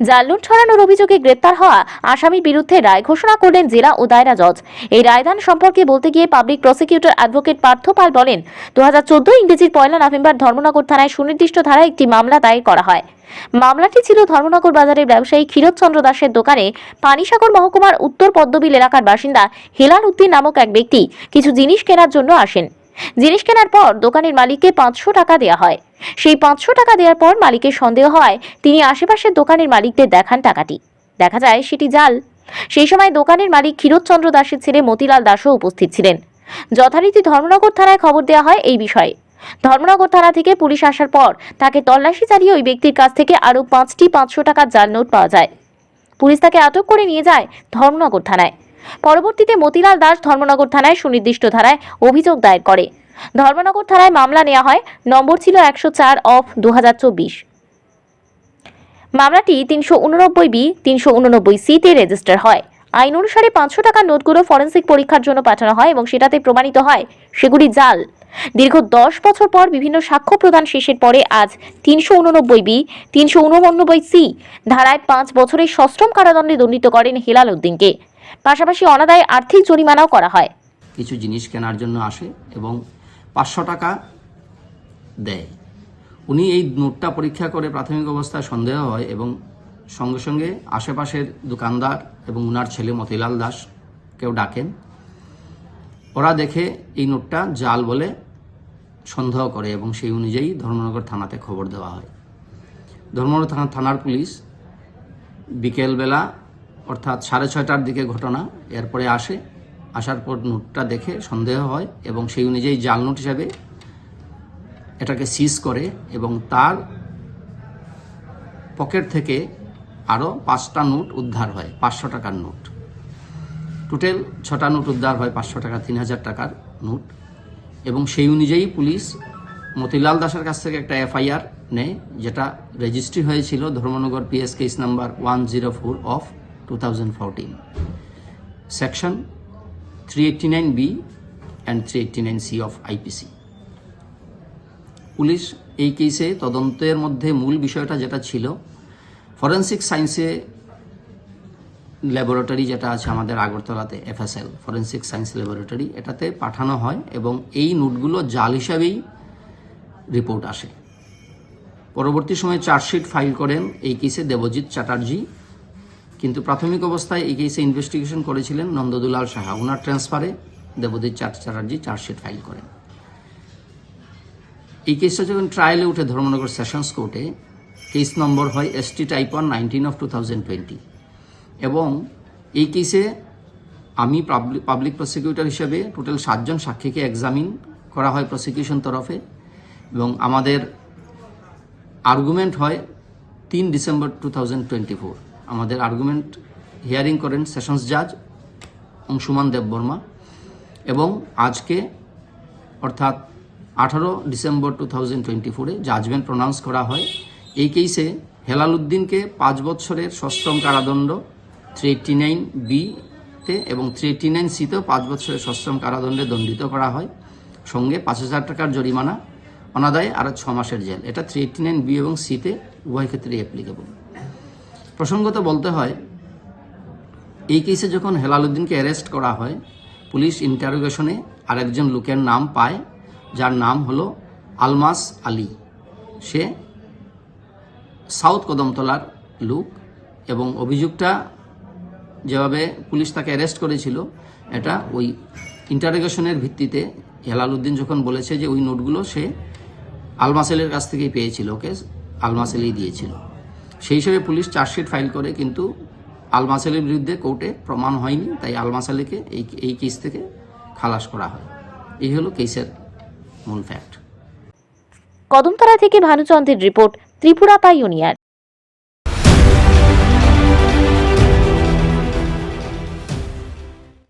জাল নোট ছড়ানোর অভিযোগে গ্রেপ্তার হওয়া আসামির বিরুদ্ধে রায় ঘোষণা করলেন জেলা ও দায়রা জজ। এই রায়দান সম্পর্কে বলতে গিয়ে public prosecutor advocate Partha Pal বলেন দু হাজার চোদ্দ ইংরেজির পয়লা নভেম্বর ধর্মনগর থানায় সুনির্দিষ্ট ধারায় একটি মামলা দায়ের করা হয়। মামলাটি ছিল ধর্মনগর বাজারের ব্যবসায়ী ক্ষীরোদচন্দ্র দাসের দোকানে পানিসাগর মহকুমার উত্তর পদ্মবিল এলাকার বাসিন্দা হেলাল উদ্দিন নামক এক ব্যক্তি কিছু জিনিস কেনার জন্য আসেন। জিনিস কেনার পর দোকানের মালিককে পাঁচশো টাকা দেওয়া হয়। সেই পাঁচশো টাকা দেওয়ার পর মালিকের সন্দেহ হয়, তিনি আশেপাশের দোকানের মালিকদের দেখান টাকাটি। দেখা যায় সেটি জাল। সেই সময় দোকানের মালিক ক্ষীরোদচন্দ্র দাসের ছেলে মতিলাল দাসও উপস্থিত ছিলেন। যথারীতি ধর্মনগর থানায় খবর দেওয়া হয় এই বিষয়ে। ধর্মনগর থানা থেকে পুলিশ আসার পর তাকে তল্লাশি চালিয়ে ওই ব্যক্তির কাছ থেকে আরও পাঁচটি পাঁচশো টাকার জাল নোট পাওয়া যায়। পুলিশ তাকে আটক করে নিয়ে যায় ধর্মনগর থানায়। পরবর্তীতে মতিলাল দাস ধর্মনগর থানায় সুনির্দিষ্ট ধারায় অভিযোগ দায়ের করে। ধর্মনগর থানায় মামলা নেওয়া হয়, নম্বর ছিল একশো চার অফ দুহাজার চব্বিশ। মামলাটি তিনশো উননব্বই বি, তিনশো উননব্বই সিতে রেজিস্টার হয়। আইন অনুসারে পাঁচশো টাকার নোটগুলো ফরেন্সিক পরীক্ষার জন্য পাঠানো হয় এবং সেটাতে প্রমাণিত হয় সেগুলি জাল। দীর্ঘ দশ বছর পর বিভিন্ন সাক্ষ্য প্রদান শেষের পরে আজ তিনশো উননব্বই বি, তিনশো উননব্বই সি ধারায় পাঁচ বছরের সশ্রম কারাদণ্ডে দণ্ডিত করেন হেলাল উদ্দিনকে। পাশাপাশি অনাদায় আর্থিক জরিমানাও করা হয়। কিছু জিনিস কেনার জন্য আসে এবং পাঁচশো টাকা দেয়। উনি এই নোটটা পরীক্ষা করে প্রাথমিক অবস্থায় সন্দেহ হয় এবং সঙ্গে সঙ্গে আশেপাশের দোকানদার এবং উনার ছেলে মতিলাল দাস কেউ ডাকেন। ওরা দেখে এই নোটটা জাল বলে সন্দেহ করে এবং সেই অনুযায়ী ধর্মনগর থানাতে খবর দেওয়া হয়। ধর্মনগর থানা থানার পুলিশ বিকেলবেলা অর্থাৎ সাড়ে ছয়টার দিকে ঘটনা, এরপরে আসে। আসার পর নোটটা দেখে সন্দেহ হয় এবং সেই অনুযায়ী জাল নোট হিসাবে এটাকে সিজ করে এবং তার পকেট থেকে আরও পাঁচটা নোট উদ্ধার হয়, পাঁচশো টাকার নোট। টোটাল ছটা নোট উদ্ধার হয়, পাঁচশো টাকা, তিন হাজার টাকার নোট। এবং সেই অনুযায়ী পুলিশ মতিলাল দাসের কাছ থেকে একটা এফআইআর নেয়, যেটা রেজিস্ট্রি হয়েছিল Dharmanagar PS case number one zero four of two thousand fourteen section three eighty nine B and three eighty nine C of IPC police এই কেসে তদন্তের মধ্যে মূল বিষয়টা যেটা ছিল ফরেন্সিক সায়েন্সে ল্যাবরেটরি যেটা আছে আমাদের আগরতলাতে এফএসএল ফরেন্সিক সায়েন্স ল্যাবরেটরি এটাতে পাঠানো হয় এবং এই নোটগুলো জাল হিসাবেই রিপোর্ট আসে। পরবর্তী সময়ে চার্জশিট ফাইল করেন এই কেসে দেবজিৎ চ্যাটার্জি কিন্তু প্রাথমিক অবস্থায় এই কেসে ইনভেস্টিগেশন করেছিলেন নন্দদুলাল সাহা। ওনার ট্রান্সফারে চ্যাট- চ্যাটার্জি চার্জশিট ফাইল করেন। এই কেসটা যখন ট্রায়ালে উঠে ধর্মনগর সেশনস কোর্টে কেস নম্বর হয় ST type one nineteen of two thousand twenty এবং এই কেসে আমি পাবলিক প্রসিকিউটর হিসেবে টোটাল সাতজন সাক্ষীকে এক্সামিন করা হয় প্রসিকিউশন তরফে। এবং আমাদের আর্গুমেন্ট হয় তিন December two thousand twenty four আমাদের আর্গুমেন্ট হিয়ারিং করেন সেশনস জাজ অংশুমান দেববর্মা এবং আজকে, অর্থাৎ আঠারো ডিসেম্বর টু থাউজেন্ড টোয়েন্টি ফোরে জাজমেন্ট প্রনাউন্স করা হয়। এই কেসে হেলাল উদ্দিনকে পাঁচ বছরের সশ্রম কারাদণ্ড থ্রি এইটটি নাইন বিতে এবং থ্রি এইটটি নাইন সিতেও পাঁচ বছরের সশ্রম কারাদণ্ডে দণ্ডিত করা হয়। সঙ্গে পাঁচ হাজার টাকার জরিমানা, অনাদায়ে আরও ছ মাসের জেল। এটা থ্রি এইটটি নাইন বি এবং সিতে উভয় ক্ষেত্রেই অ্যাপ্লিকেবল প্রসঙ্গত বলতে হয়, এই কেসে যখন হেলালুদ্দিনকে অ্যারেস্ট করা হয়, পুলিশ ইন্টারোগেশনে আরেকজন লোকের নাম পায়, যার নাম হলো আলমাস আলী। সে সাউথ কদমতলার লোক এবং অভিযোগটা যেভাবে পুলিশ তাকে অ্যারেস্ট করেছিল, এটা ওই ইন্টারোগেশনের ভিত্তিতে হেলালুদ্দিন যখন বলেছে যে ওই নোটগুলো সে আলমাসেলের কাছ থেকেই পেয়েছিল, ওকে আলমাসেলেই দিয়েছিল। সেই হিসেবে পুলিশ চার্জশিট ফাইল করে, কিন্তু আলমাসালির বিরুদ্ধে কোর্টে প্রমাণ হয়নি, তাই আলমাসালিকে এই এই কেস থেকে খালাস করা হয়। এই হলো কেসের মূল ফ্যাক্ট কদমতলা থেকে ভানুচন্দ্রের রিপোর্ট ত্রিপুরা পাইওনিয়ার